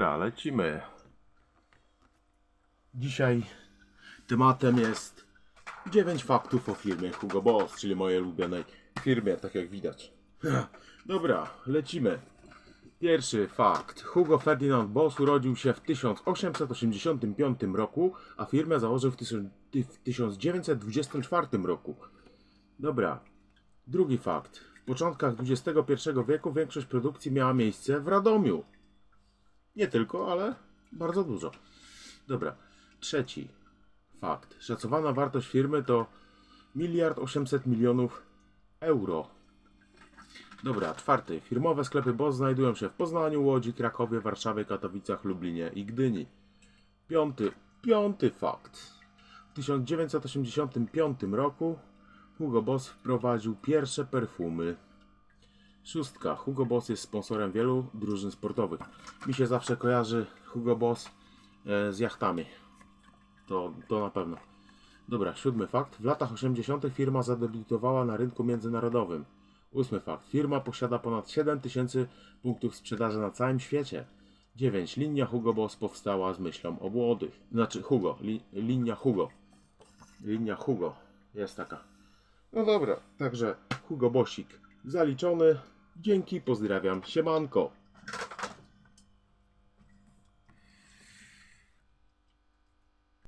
Dobra, lecimy. Dzisiaj tematem jest 9 faktów o firmie Hugo Boss, czyli mojej ulubionej firmie, tak jak widać. Dobra, lecimy. Pierwszy fakt. Hugo Ferdinand Boss urodził się w 1885 roku, a firmę założył w, w 1924 roku. Dobra. Drugi fakt. W początkach XXI wieku większość produkcji miała miejsce w Radomiu. Nie tylko, ale bardzo dużo. Dobra. Trzeci fakt. Szacowana wartość firmy to miliard 800 milionów euro. Dobra, czwarty. Firmowe sklepy BOSS znajdują się w Poznaniu, Łodzi, Krakowie, Warszawie, Katowicach, Lublinie i Gdyni. Piąty. Piąty fakt. W 1985 roku Hugo Boss wprowadził pierwsze perfumy. Szóstka. Hugo Boss jest sponsorem wielu drużyn sportowych. Mi się zawsze kojarzy Hugo Boss e, z jachtami. To, to na pewno. Dobra, siódmy fakt. W latach 80. firma zadebiutowała na rynku międzynarodowym. Ósmy fakt. Firma posiada ponad 7000 punktów sprzedaży na całym świecie. 9. Linia Hugo Boss powstała z myślą o młodych. Znaczy Hugo. Li, linia Hugo. Linia Hugo. Jest taka. No dobra, także Hugo Bosik zaliczony. Dzięki, pozdrawiam, siemanko.